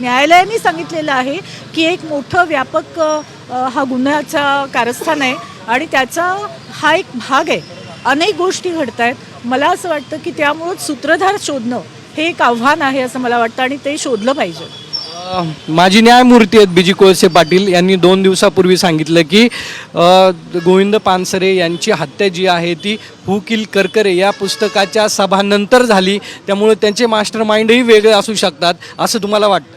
न्यायालयाने सांगितलेलं आहे की एक मोठं व्यापक हा गुन्ह्याचा कारस्थान आहे आणि त्याचा हा एक भाग आहे. अनेक गोष्टी घडत आहेत. मला असं वाटतं की त्यामुळंच सूत्रधार शोधणं हे एक आव्हान आहे असं मला वाटतं आणि ते शोधलं पाहिजे. माजी न्यायमूर्ती आहेत बीजी कोळसे पाटील यांनी दोन दिवसापूर्वी सांगितलं की गोविंद पानसरे यांची हत्या जी आहे ती हु किल करकरे या पुस्तकाच्या सभानंतर झाली. त्यामुळे त्यांचे मास्टर माइंडही वेगळे असू शकतात असं तुम्हाला वाटतं?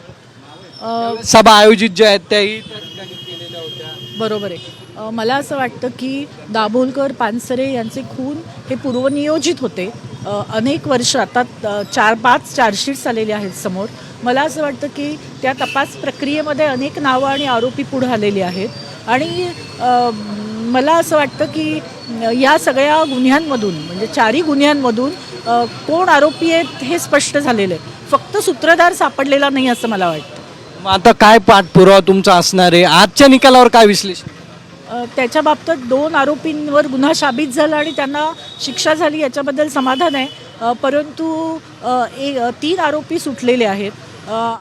सभा आयोजित ज्या आहेत त्याही बरोबर आहे. अ, मला असं वाटतं की दाभोलकर पानसरे यांचे खून हे पूर्वनियोजित होते. अ, अनेक वर्ष आता अ, चार पाच चार्जशीट्स आलेले आहेत समोर. मला असं वाटतं की त्या तपास प्रक्रियेमध्ये अनेक नावं आणि आरोपी पुढे आलेले आहेत. आणि अ, मला असं वाटतं की अ, या सगळ्या गुन्ह्यांमधून म्हणजे चारही गुन्ह्यांमधून अ, कोण आरोपी आहेत हे स्पष्ट झालेलं आहे. फक्त सूत्रधार सापडलेला नाही असं मला वाटतं. मग आता काय पाठपुरावा तुमचा असणार आहे? आजच्या निकालावर काय विश्लेषण? अ, त्याच्या बाबतीत दोन आरोपींवर गुन्हा साबित झाला आणि त्यांना शिक्षा झाली याच्याबद्दल समाधान आहे. अ, परंतु अ, ए अ, तीन आरोपी सुटलेले आहेत. अ,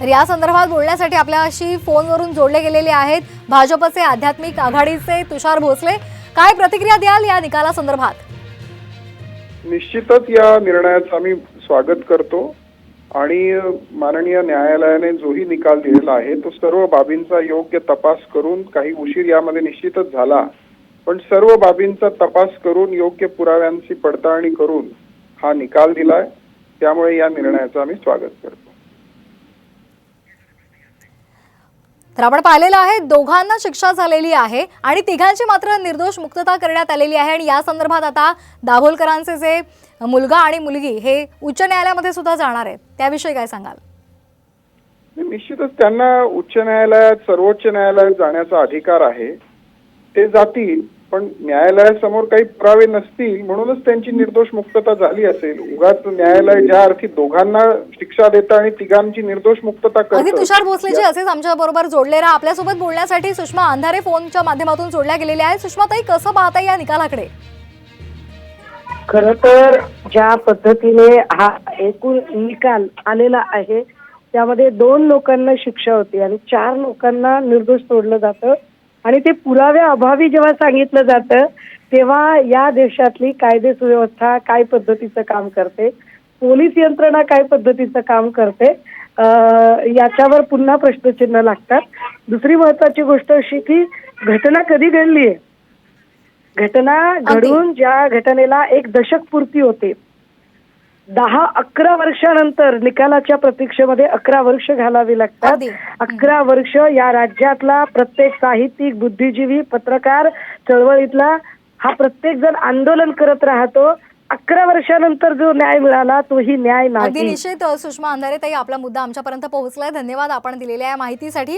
तर या संदर्भात बोलण्यासाठी आपल्याशी फोनवरून जोडले गेलेले आहेत भाजपचे आध्यात्मिक आघाडीचे तुषार भोसले. काय प्रतिक्रिया द्याल या निकालासंदर्भात? निश्चितच या निर्णयाचं आम्ही स्वागत करतो आणि माननीय न्यायालयाने जोही निकाल दिलेला आहे तो सर्व बाबींचा योग्य तपास करून काही उशीर यामध्ये निश्चितच झाला. पण सर्व बाबींचा तपास करून योग्य पुराव्यांची पडताळणी करून हा निकाल दिलाय त्यामुळे या निर्णयाचं आम्ही स्वागत करतो. तर आपण पाहिलेलं आहे दोघांना शिक्षा झालेली आहे आणि तिघांची मात्र निर्दोष मुक्तता करण्यात आलेली आहे. आणि या संदर्भात आता दाभोलकरांचे जे मुलगा आणि मुलगी हे उच्च न्यायालयामध्ये सुद्धा जाणार आहेत. त्याविषयी काय सांगाल? निश्चितच त्यांना उच्च न्यायालयात सर्वोच्च न्यायालयात जाण्याचा अधिकार आहे. ते जातील पण न्यायालयासमोर काही पुरावे नसतील म्हणूनच त्यांची निर्दोष मुक्तता झाली असेल. उगाच न्यायालय ज्या अर्थी दोघांना शिक्षा देतं आणि तिघांची निर्दोष मुक्तता करतं. तुषार भोसलेजी असेच आमच्या बरोबर जोडले राहा. आपल्यासोबत बोलण्यासाठी सुषमा अंधारे फोनच्या माध्यमातून जोडल्या गेलेल्या आहेत. सुषमा ताई कसं पाहता या निकालाकडे? खर तर ज्या पद्धतीने हा एकूण निकाल आलेला आहे त्यामध्ये दोन लोकांना शिक्षा होती आणि चार लोकांना निर्दोष सोडलं जातं. आणि ते पुराव्या अभावी जेव्हा सांगितलं जातं तेव्हा या देशातली कायदे सुव्यवस्था काय पद्धतीचं काम करते पोलीस यंत्रणा काय पद्धतीचं काम करते याच्यावर पुन्हा प्रश्नचिन्ह लागतात. दुसरी महत्वाची गोष्ट अशी की घटना कधी घडली आहे घटना घडून ज्या घटनेला एक दशक पूर्ती होते. दहा अकरा वर्षानंतर निकालाच्या प्रतीक्षेमध्ये अकरा वर्ष घालावी लागतात. अकरा वर्ष या राज्यातला प्रत्येक साहित्यिक बुद्धिजीवी पत्रकार चळवळीतला हा प्रत्येक जण आंदोलन करत राहतो. अकरा वर्षानंतर जो न्याय मिळाला तोही न्याय नाही. निश्चित सुषमा अंधारे ताई आपला मुद्दा आमच्यापर्यंत पोहोचलाय. धन्यवाद आपण दिलेल्या या माहितीसाठी.